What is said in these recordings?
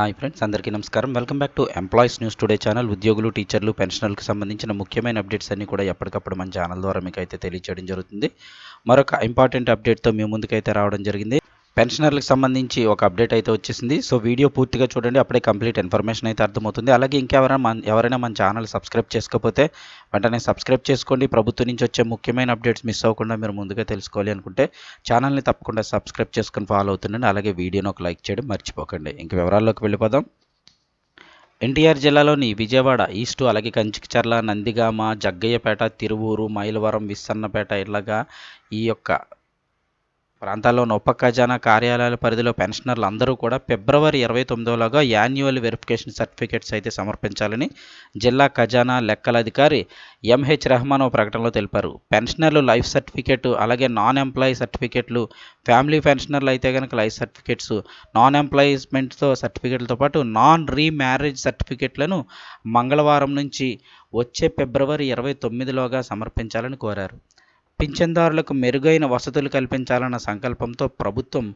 Hi friends అందరికీ నమస్కారం. Welcome back to employees news today channel. ఉద్యోగులు టీచర్లు పెన్షనర్లకు సంబంధించిన ముఖ్యమైన అప్డేట్స్ అన్ని కూడా ఎప్పటికప్పుడు మన ఛానల్ ద్వారా మీకు అయితే తెలియచేయడం జరుగుతుంది. మరొక ఇంపార్టెంట్ అప్డేట్తో మీ ముందుకైతే రావడం జరిగింది. పెన్షనర్లకు సంబంధించి ఒక అప్డేట్ అయితే వచ్చేసింది. సో వీడియో పూర్తిగా చూడండి. అప్పుడే కంప్లీట్ ఇన్ఫర్మేషన్ అయితే అర్థమవుతుంది. అలాగే ఇంకెవరైనా మన ఎవరైనా మన ఛానల్ సబ్స్క్రైబ్ చేసుకోకపోతే వెంటనే సబ్స్క్రైబ్ చేసుకోండి. ప్రభుత్వం నుంచి వచ్చే ముఖ్యమైన అప్డేట్స్ మిస్ అవ్వకుండా మీరు ముందుగా తెలుసుకోవాలి అనుకుంటే ఛానల్ని తప్పకుండా సబ్స్క్రైబ్ చేసుకొని ఫాలో అవుతుండండి. అలాగే వీడియోని ఒక లైక్ చేయడం మర్చిపోకండి. ఇంక వివరాల్లోకి వెళ్ళిపోదాం. ఎన్టీఆర్ జిల్లాలోని విజయవాడ ఈస్టు అలాగే కంచికచర్ల నందిగామ జగ్గయ్యపేట తిరువూరు మైలవరం విస్సన్నపేట ఇలాగా ఈ యొక్క ప్రాంతాల్లోని ఉప ఖజానా కార్యాలయాల పరిధిలో పెన్షనర్లు అందరూ కూడా ఫిబ్రవరి ఇరవై తొమ్మిదోలోగా యాన్యువల్ వెరిఫికేషన్ సర్టిఫికేట్స్ అయితే సమర్పించాలని జిల్లా ఖజానా లెక్కల అధికారి ఎంహెచ్ రెహమాన్ ఓ ప్రకటనలో తెలిపారు. పెన్షనర్లు లైఫ్ సర్టిఫికేట్ అలాగే నాన్ ఎంప్లాయీ సర్టిఫికేట్లు ఫ్యామిలీ పెన్షనర్లు అయితే కనుక లైఫ్ సర్టిఫికేట్స్ నాన్ ఎంప్లాయిస్మెంట్తో సర్టిఫికేట్లతో పాటు నాన్ రీమ్యారేజ్ సర్టిఫికేట్లను మంగళవారం నుంచి వచ్చే ఫిబ్రవరి ఇరవై తొమ్మిదిలోగా సమర్పించాలని కోరారు. పింఛన్దారులకు మెరుగైన వసతులు కల్పించాలన్న సంకల్పంతో ప్రభుత్వం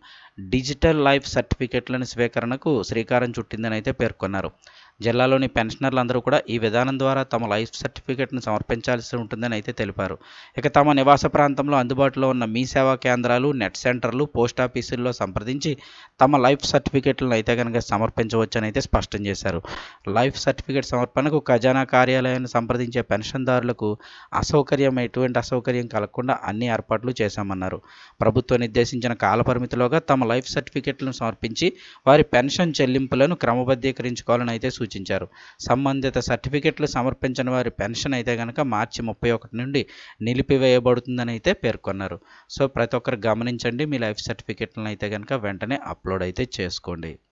డిజిటల్ లైఫ్ సర్టిఫికెట్లను స్వీకరణకు శ్రీకారం చుట్టిందని అయితే పేర్కొన్నారు. జిల్లాలోని పెన్షనర్లందరూ కూడా ఈ విధానం ద్వారా తమ లైఫ్ సర్టిఫికెట్ను సమర్పించాల్సి ఉంటుందని అయితే తెలిపారు. ఇక తమ నివాస ప్రాంతంలో అందుబాటులో ఉన్న మీ సేవా కేంద్రాలు నెట్ సెంటర్లు పోస్ట్ ఆఫీసుల్లో సంప్రదించి తమ లైఫ్ సర్టిఫికెట్లను అయితే కనుక సమర్పించవచ్చని అయితే స్పష్టం చేశారు. లైఫ్ సర్టిఫికేట్ సమర్పణకు ఖజానా కార్యాలయాన్ని సంప్రదించే పెన్షన్దారులకు అసౌకర్యం ఎటువంటి అసౌకర్యం కలగకుండా అన్ని ఏర్పాట్లు చేశామన్నారు. ప్రభుత్వం నిర్దేశించిన కాలపరిమితిలోగా తమ లైఫ్ సర్టిఫికెట్లను సమర్పించి వారి పెన్షన్ చెల్లింపులను క్రమబద్ధీకరించుకోవాలని అయితే సూచించారు. సంబంధిత సర్టిఫికెట్లు సమర్పించిన వారి పెన్షన్ అయితే కనుక మార్చి ముప్పై ఒకటి నుండి నిలిపివేయబడుతుందని అయితే పేర్కొన్నారు. సో ప్రతి ఒక్కరు గమనించండి. మీ లైఫ్ సర్టిఫికెట్లను అయితే కనుక వెంటనే అప్లోడ్ అయితే చేసుకోండి.